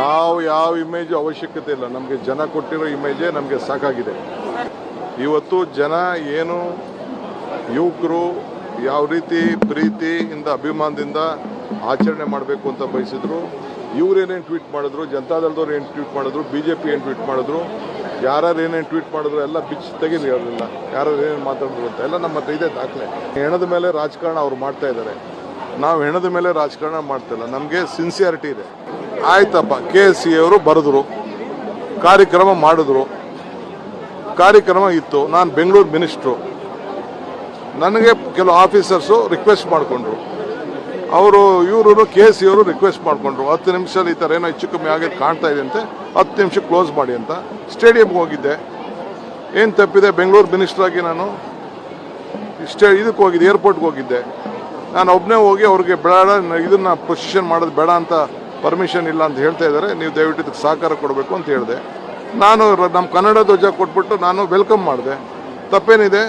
ನಾವು ಯಾವ ಇಮೇಜು ಅವಶ್ಯಕತೆ ಇಲ್ಲ. ನಮಗೆ ಜನ ಕೊಟ್ಟಿರೋ ಇಮೇಜೇ ನಮಗೆ ಸಾಕಾಗಿದೆ. ಇವತ್ತು ಜನ ಏನು ಯುವಕರು ಯಾವ ರೀತಿ ಪ್ರೀತಿಯಿಂದ, ಅಭಿಮಾನದಿಂದ ಆಚರಣೆ ಮಾಡಬೇಕು ಅಂತ ಬಯಸಿದ್ರು ಇವರೇನೇನು ಟ್ವೀಟ್ ಮಾಡಿದ್ರು, ಜನತಾದಳದವ್ರು ಏನು ಟ್ವೀಟ್ ಮಾಡಿದ್ರು ಬಿ ಜೆ ಪಿ ಏನು ಟ್ವೀಟ್ ಮಾಡಿದ್ರು, ಯಾರ್ಯಾರು ಏನೇನು ಟ್ವೀಟ್ ಮಾಡಿದ್ರು, ಎಲ್ಲ ಬಿಚ್ ತೆಗೀರಿ ಅವ್ರನ್ನೆಲ್ಲ. ಯಾರು ಏನೇನು ಮಾತಾಡಿದ್ರು ಅಂತ. ಎಲ್ಲ ನಮ್ಮ ಹತ್ರ ಇದೆ ದಾಖಲೆ. ಹೆಣದ ಮೇಲೆ ರಾಜಕಾರಣ ಅವ್ರು ಮಾಡ್ತಾ ಇದ್ದಾರೆ. ನಾವು ಹೆಣದ ಮೇಲೆ ರಾಜಕಾರಣ ಮಾಡ್ತಿಲ್ಲ ನಮಗೆ ಸಿನ್ಸಿಯಾರಿಟಿ ಇದೆ. ಆಯ್ತಪ್ಪ ಕೆ ಎಸ್ ಸಿ ಅವರು ಬರೆದ್ರು, ಕಾರ್ಯಕ್ರಮ ಮಾಡಿದ್ರು. ಕಾರ್ಯಕ್ರಮ ಇತ್ತು, ನಾನು ಬೆಂಗಳೂರು ಮಿನಿಸ್ಟ್ರು. ನನಗೆ ಕೆಲವು ಆಫೀಸರ್ಸು ರಿಕ್ವೆಸ್ಟ್ ಮಾಡಿಕೊಂಡ್ರು. ಅವರು ಇವರು ಕೆ ಸಿ ಅವರು ರಿಕ್ವೆಸ್ಟ್ ಮಾಡಿಕೊಂಡ್ರು. ಹತ್ತು ನಿಮಿಷದಲ್ಲಿ ಈ ಥರ ಏನೋ ಹೆಚ್ಚು ಕಮ್ಮಿ ಆಗಿ ಕಾಣ್ತಾ ಇದೆ ಅಂತೆ, ಹತ್ತು ನಿಮಿಷ ಕ್ಲೋಸ್ ಮಾಡಿ ಅಂತ. ಸ್ಟೇಡಿಯಂಗೆ ಹೋಗಿದ್ದೆ. ಏನು ತಪ್ಪಿದೆ? ಬೆಂಗಳೂರು ಮಿನಿಸ್ಟರ್ ಆಗಿ ನಾನು ಸ್ಟೇ, ಇದಕ್ಕೆ ಹೋಗಿದ್ದೆ ಏರ್ಪೋರ್ಟ್ಗೆ ಹೋಗಿದ್ದೆ. ನಾನು ಒಬ್ಬನೇ ಹೋಗಿ ಅವ್ರಿಗೆ ಬೇಡ, ಇದನ್ನ ಪೊಸಿಷನ್ ಮಾಡೋದು ಬೇಡ ಅಂತ ಪರ್ಮಿಷನ್ ಇಲ್ಲ ಅಂತ ಹೇಳ್ತಾ ಇದ್ದಾರೆ. ನೀವು ದಯವಿಟ್ಟು ಇದಕ್ಕೆ ಸಹಕಾರ ಕೊಡಬೇಕು ಅಂತ ಹೇಳಿದೆ. ನಾನು ನಮ್ಮ ಕನ್ನಡ ಧ್ವಜ ಕೊಟ್ಬಿಟ್ಟು ನಾನು ವೆಲ್ಕಮ್ ಮಾಡಿದೆ. ತಪ್ಪೇನಿದೆ?